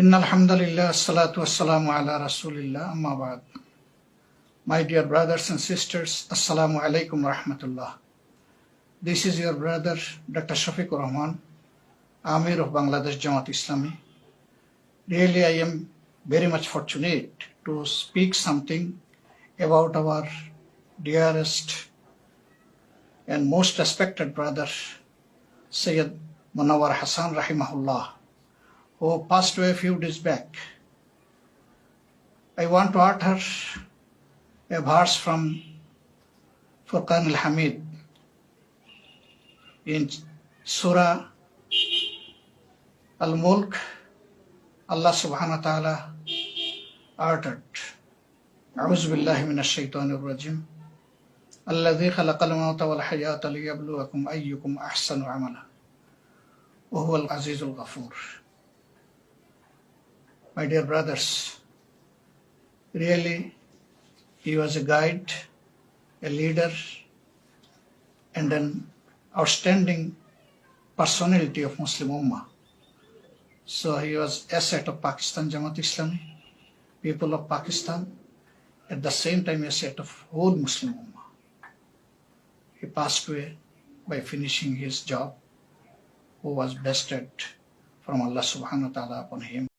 In আলহামদুলিল্লাহ সালাতু আসসালামু আলা রাসুলিল্লাহ আম্মাবাদ My dear brothers and sisters, Assalamu alaikum rahmatullah. This is your brother Dr. Shafiq Rahman, Amir of Bangladesh Jamaat Islami. Really, I am very much fortunate to speak something about our dearest and most respected brother, Sayyid Munawar Hassan Rahimahullah, who passed away a few days back. I want to utter a verse from Furqan al-Hamid in Surah Al-Mulk. Allah subhanahu wa ta'ala uttered, أعوذ بالله من الشيطان الرجيم الذي خلق الموت والحياة ليبلوكم أيكم أحسن عملا وهو العزيز الغفور my dear brothers, really he was a guide, a leader, and an outstanding personality of Muslim Ummah. So he was asset of Pakistan Jamaat Islami, people of Pakistan, at the same time asset of whole Muslim Ummah. He passed away by finishing his job, who was bested from Allah subhanahu wa ta'ala upon him.